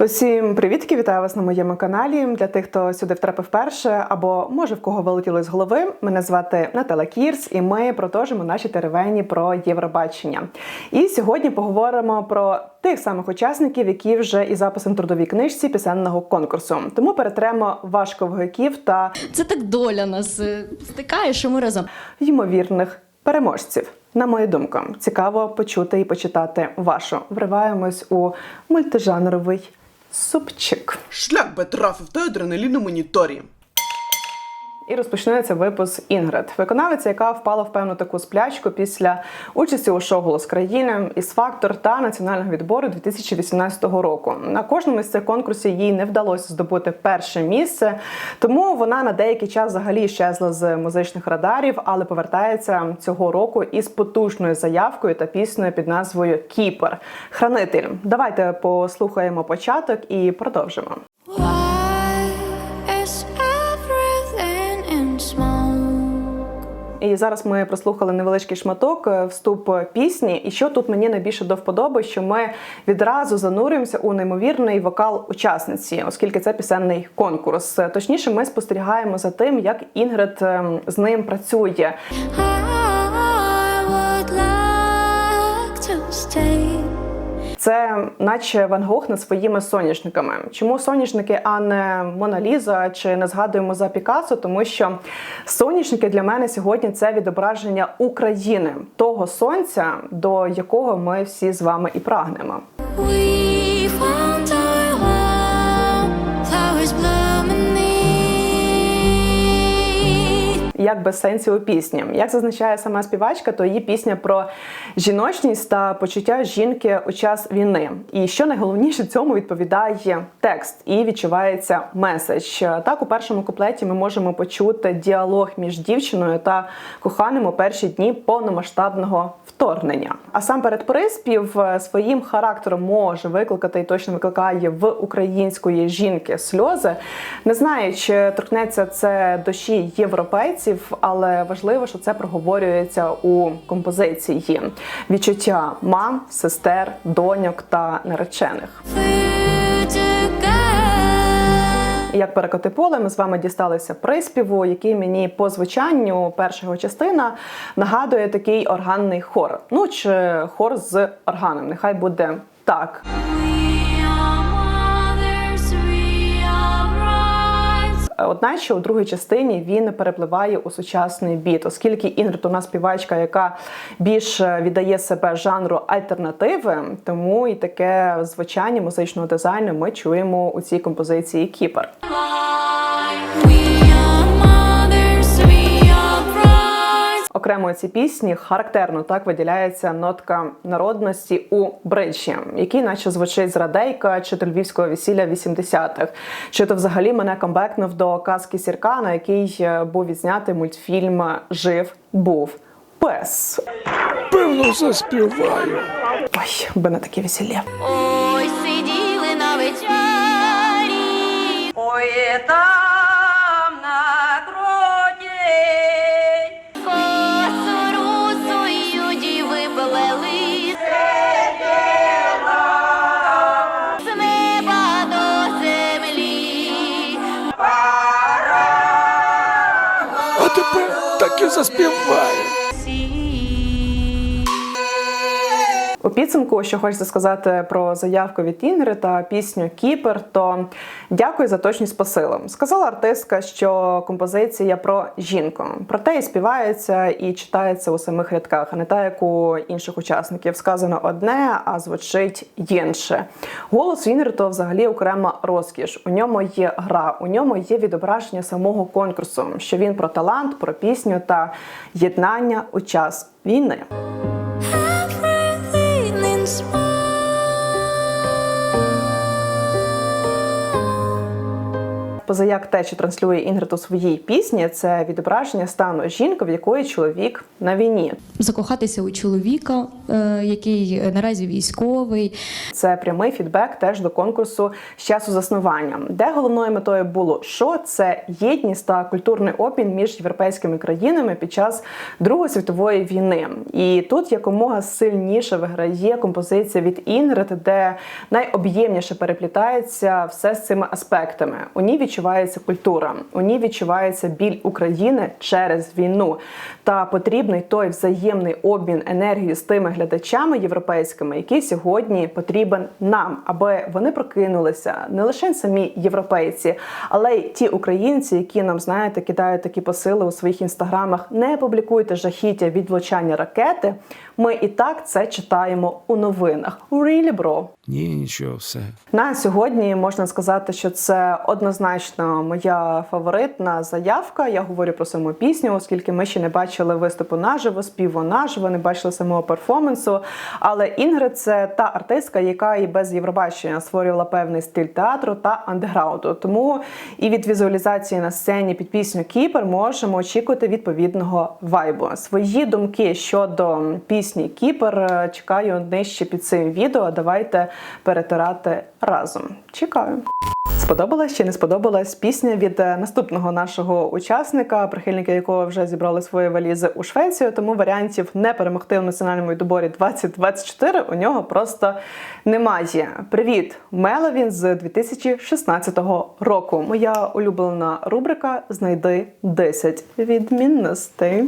Усім привітки, вітаю вас на моєму каналі. Для тих, хто сюди втрапив перше, або може в кого вилетіло з голови. Мене звати Наталя Кірс, і ми продовжимо наші теревені про Євробачення. І сьогодні поговоримо про тих самих учасників, які вже із записом в трудовій книжці пісенного конкурсу. Тому перетремо важковиків та Це так доля нас е, стикає, що ми разом. ймовірних переможців. На мою думку, цікаво почути і почитати вашу. Вриваємось у мультижанровий супчик. Шлях би трафив той адреналіну на моніторі. І розпочнеться випуск Інгрид, виконавиця, яка впала в певну таку сплячку після участі у шоу Голос країни із фактор та національного відбору 2018 року. На кожному з цих конкурсів їй не вдалося здобути перше місце, тому вона на деякий час взагалі щезла з музичних радарів, але повертається цього року із потужною заявкою та піснею під назвою Кіпер. Хранитель. Давайте послухаємо початок і продовжимо. І зараз ми прослухали невеличкий шматок, е, вступ пісні. І що тут мені найбільше до вподоби, що ми відразу занурюємося у неймовірний вокал учасниці, оскільки це пісенний конкурс. Точніше, ми спостерігаємо за тим, як Інгрид ем, з ним працює. I would like to stay. Це наче Ван Гог над своїми соняшниками. Чому соняшники, а не Моналіза чи не згадуємо за Пікассо? Тому що соняшники для мене сьогодні це відображення України, того сонця, до якого ми всі з вами і прагнемо. Як без сенсів у пісні. Як зазначає сама співачка, то її пісня про жіночність та почуття жінки у час війни. І що найголовніше цьому відповідає текст і відчувається меседж. Так, у першому куплеті ми можемо почути діалог між дівчиною та коханим у перші дні повномасштабного вторгнення. А сам перед приспів е, своїм характером може викликати і точно викликає в української жінки сльози. Не знаю, чи торкнеться це душі європейців, але важливо, що це проговорюється у композиції відчуття мам, сестер, доньок та наречених. Як перекоти поле, ми з вами дісталися приспіву, який мені по звучанню першого частина нагадує такий органний хор. Ну чи хор з органом. Нехай буде так. Одначе у другій частині він перепливає у сучасний біт, оскільки Інгрид у нас співачка, яка більше віддає себе жанру альтернативи, тому і таке звучання музичного дизайну ми чуємо у цій композиції Кіпер. Окремо у цій пісні характерно так виділяється нотка народності у бриджі, який наче звучить з радейка чи то львівського весілля 80-х. Чи то взагалі мене камбекнув до казки сірка, на який е, був відзнятий мультфільм Жив був пес. Певно, заспіваю. Ой, би на таке весілля. Ой, сиділи на вечері. Ой, там так і У підсумку, що хочеться сказати про заявку від Інгри та пісню Кіпер, то дякую за точність посилу. Сказала артистка, що композиція про жінку, проте і співається і читається у самих рядках, а не так, як у інших учасників. Сказано одне, а звучить інше. Голос Інгри то взагалі окрема розкіш. У ньому є гра, у ньому є відображення самого конкурсу, що він про талант, про пісню та єднання у час війни. smile. Позаяк те, що транслює Інгрид у своїй пісні, це відображення стану жінки, в якої чоловік на війні. Закохатися у чоловіка, е, який наразі військовий. Це прямий фідбек теж до конкурсу з часу заснування, де головною метою було що це єдність та культурний обмін між європейськими країнами під час Другої світової війни. І тут якомога сильніше виграє композиція від Інгрид, де найоб'ємніше переплітається все з цими аспектами. У ній відчувається культура, у ній відчувається біль України через війну та потрібний той взаємний обмін енергією з тими глядачами європейськими, який сьогодні потрібен нам, аби вони прокинулися не лише самі європейці, але й ті українці, які нам знаєте, кидають такі посили у своїх інстаграмах. Не публікуйте жахіття від влучання ракети. Ми і так це читаємо у новинах. Really, bro? Ні, нічого, все. На сьогодні можна сказати, що це однозначно моя фаворитна заявка. Я говорю про саму пісню, оскільки ми ще не бачили виступу наживо, співу наживо, не бачили самого перформансу. Але Інгрид це та артистка, яка і без Євробачення створювала певний стиль театру та андеграунду. Тому і від візуалізації на сцені під пісню Кіпер можемо очікувати відповідного вайбу. Свої думки щодо пісні Кіпер чекаю нижче під цим відео. Давайте перетирати разом. Чекаю. Сподобалась чи не сподобалась пісня від е, наступного нашого учасника, прихильники якого вже зібрали свої валізи у Швецію. Тому варіантів не перемогти в національному доборі 2024 у нього просто немає. Привіт, Меловін з 2016 року. Моя улюблена рубрика Знайди 10 відмінностей.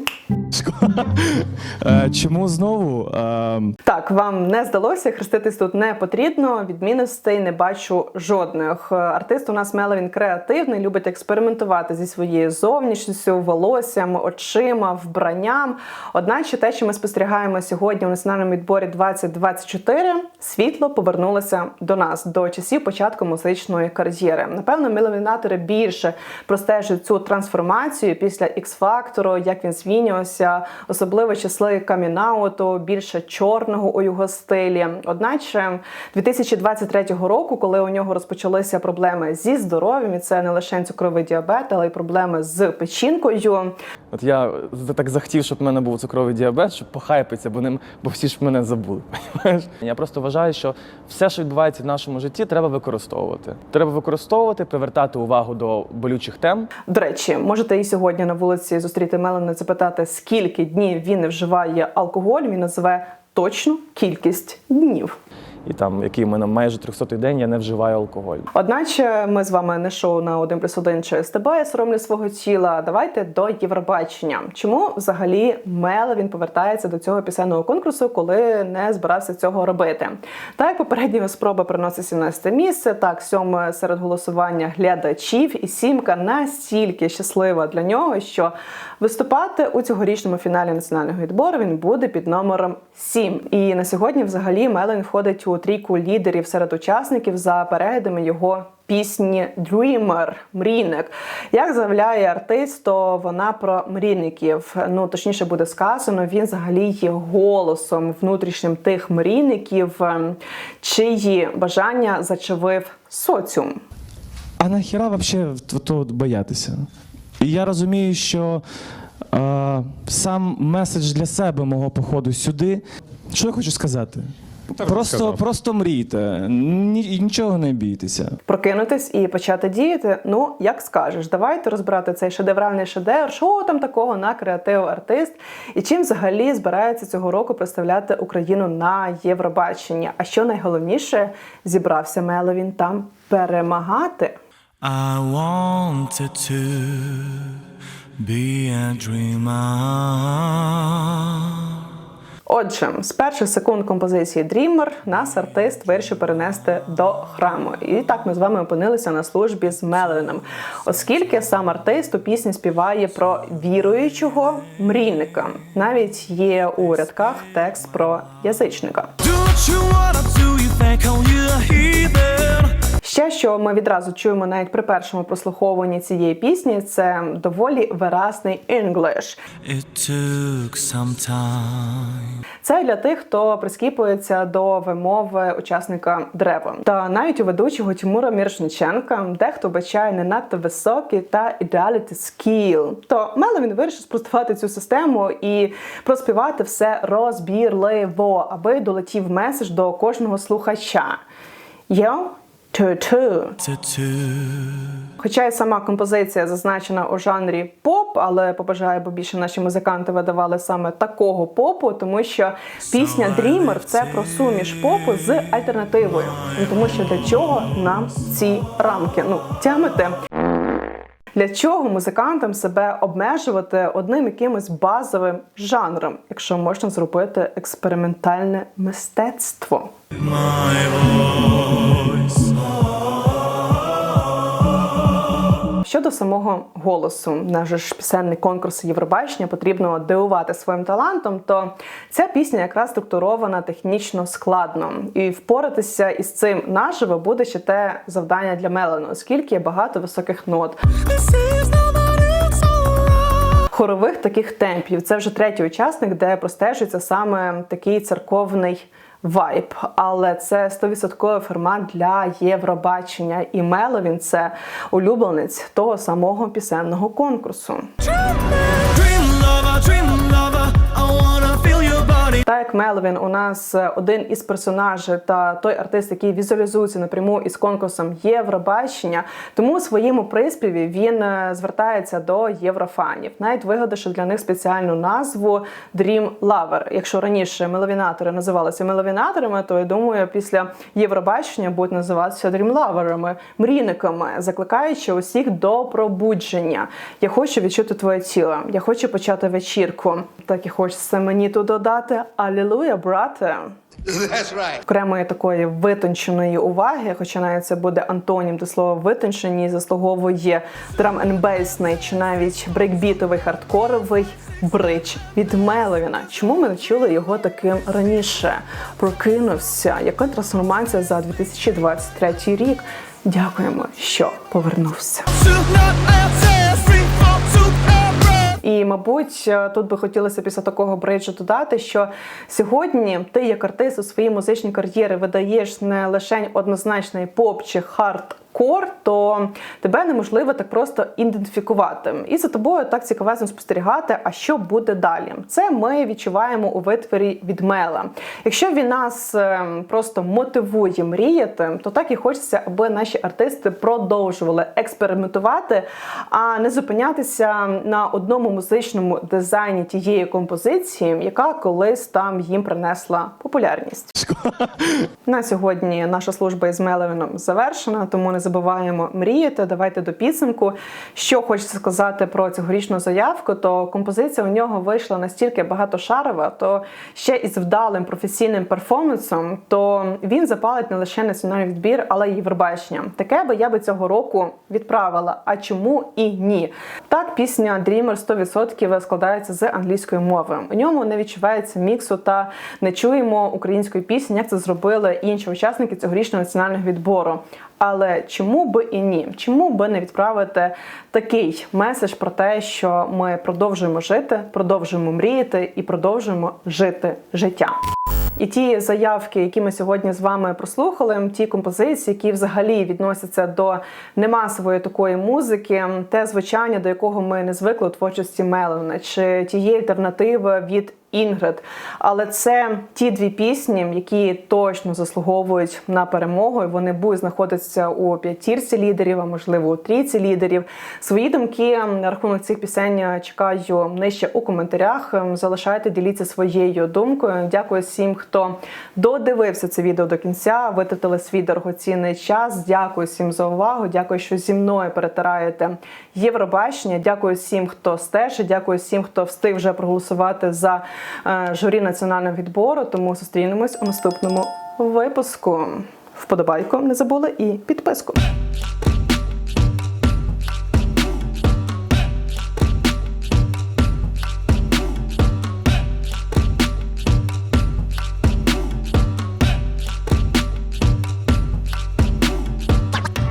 Е, Чому знову? Е, Так, вам не здалося, хреститись тут не потрібно. Відмінностей не бачу жодних. Артист у нас Меловін креативний, любить експериментувати зі своєю зовнішністю, волоссям, очима, вбранням. Одначе те, що ми спостерігаємо сьогодні у національному відборі 2024, світло повернулося до нас до часів початку музичної кар'єри. Напевно, меловінатори більше простежують цю трансформацію після X-фактору, як він змінювався, особливо часи камінауту, більше чорного у його стилі. Одначе 2023 року, коли у нього розпочалися проблеми зі здоров'ям, і це не лише цукровий діабет, але й проблеми з печінкою. от я так захотів, щоб в мене був цукровий діабет, щоб похайпитися, бо ним, бо всі ж мене забули. Я просто вважаю, що все, що відбувається в нашому житті, треба використовувати. Треба використовувати, привертати увагу до болючих тем. До речі, можете і сьогодні на вулиці зустріти Мелани, запитати, скільки днів він не вживає алкоголь. Він назве точну кількість днів. І там, який в мене майже 300-й день, я не вживаю алкоголь. Одначе ми з вами не шоу на 1 плюс 1 чи СТБ, я соромлю свого тіла. Давайте до Євробачення. Чому взагалі Меловін повертається до цього пісенного конкурсу, коли не збирався цього робити? Так як попередня спроба приносить 17 місце, так сьоме серед голосування глядачів, і сімка настільки щаслива для нього, що виступати у цьогорічному фіналі національного відбору він буде під номером 7. І на сьогодні, взагалі, Меловін входить у трійку лідерів серед учасників за переглядами його пісні Dreamer мрійник. Як заявляє артист, то вона про мрійників. Ну точніше буде сказано, він взагалі є голосом внутрішнім тих мрійників, ем, чиї бажання зачавив соціум. А нахіра взагалі то боятися? Я розумію, що е, сам меседж для себе мого походу сюди. Що я хочу сказати? Просто, просто мрійте, ні, нічого не бійтеся. прокинутись і почати діяти. Ну, як скажеш, давайте розбирати цей шедевральний шедевр, що там такого на креатив артист, і чим взагалі збирається цього року представляти Україну на Євробаченні. А що найголовніше, зібрався Меловін там перемагати. I wanted to be a dreamer. Отже, з перших секунд композиції Dreamer нас артист вирішив перенести до храму. І так ми з вами опинилися на службі з меленом, оскільки сам артист у пісні співає про віруючого мрійника. Навіть є у рядках текст про язичника. Do you wanna do, you think Ще що ми відразу чуємо навіть при першому прослуховуванні цієї пісні, це доволі виразний English. It took some time. Це для тих, хто прискіпується до вимови учасника древа. Та навіть у ведучого Тимура Мірошниченка дехто бачає не надто високий та ідеаліті скіл. То Меловін вирішив спростувати цю систему і проспівати все розбірливо, аби долетів меседж до кожного слухача. Йо, ту-ту. To two. Хоча і сама композиція зазначена у жанрі поп, але побажаю, бо більше наші музиканти видавали саме такого попу, тому що пісня Dreamer – це про суміш попу з альтернативою. Тому що для чого нам ці рамки? Ну тямите. Для чого музикантам себе обмежувати одним якимось базовим жанром, якщо можна зробити експериментальне мистецтво? Щодо самого голосу, наш ж пісенний конкурс Євробачення потрібно дивувати своїм талантом, то ця пісня якраз структурована технічно складно. І впоратися із цим наживо буде ще те завдання для Мелену, оскільки є багато високих нот. Хорових таких темпів. Це вже третій учасник, де простежується саме такий церковний вайб. Але це 100% формат для Євробачення. І Меловін це улюбленець того самого пісенного конкурсу. Dream Так як Мелвін у нас е, один із персонажів та той артист, який візуалізується напряму із конкурсом Євробачення, тому у своєму приспіві він е, звертається до єврофанів, навіть вигадавши для них спеціальну назву Dream Lover. Якщо раніше меловінатори називалися меловінаторами, то я думаю, після Євробачення будуть називатися дрімлаверами, мрійниками, закликаючи усіх до пробудження. Я хочу відчути твоє тіло, я хочу почати вечірку. Так і хочеться мені тут додати. Алілуя, брате. Окремої такої витонченої уваги, хоча навіть це буде антонім до слова витончені, заслуговує драм бейсний чи навіть брейкбітовий хардкоровий бридж від Меловіна. Чому ми не чули його таким раніше? Прокинувся. Яка трансформація за 2023 рік? Дякуємо, що повернувся. І, мабуть, е, тут би хотілося після такого бриджу додати, що сьогодні ти, як артист у своїй музичній кар'єрі, видаєш не лише однозначний поп чи хардкор, то тебе неможливо так просто ідентифікувати. І за тобою так цікавезно спостерігати, а що буде далі. Це ми відчуваємо у витворі від Мела. Якщо він нас е, просто мотивує мріяти, то так і хочеться, аби наші артисти продовжували експериментувати, а не зупинятися на одному музичному дизайні тієї композиції, яка колись там їм принесла популярність. На сьогодні наша служба із Мелевіном завершена, тому не забуваємо мріяти. Давайте до підсумку. Що хочеться сказати про цьогорічну заявку, то композиція у нього вийшла настільки багатошарова, то ще із вдалим професійним перформансом, то він запалить не лише національний відбір, але й Євробачення. Таке би я би цього року відправила. А чому і ні? Так, пісня Dreamer 100% складається з англійської мови. У ньому не відчувається міксу та не чуємо української пісні, як це зробили інші учасники цьогорічного національного відбору. Але чому би і ні? Чому би не відправити такий меседж про те, що ми продовжуємо жити, продовжуємо мріяти і продовжуємо жити життя? І ті заявки, які ми сьогодні з вами прослухали, ті композиції, які взагалі відносяться до немасової такої музики, те звучання, до якого ми не звикли у творчості Мелона, чи тієї альтернативи від Інгрид. Але це ті дві пісні, які точно заслуговують на перемогу. і Вони будуть знаходитися у п'ятірці лідерів, а можливо у трійці лідерів. Свої думки на рахунок цих пісень чекаю нижче у коментарях. Залишайте, діліться своєю думкою. Дякую всім, хто додивився це відео до кінця. Витратили свій дорогоцінний час. Дякую всім за увагу. Дякую, що зі мною перетираєте Євробачення. Дякую всім, хто стежить. Дякую всім, хто встиг вже проголосувати за журі національного відбору. Тому зустрінемось у наступному випуску. Вподобайку не забули і підписку.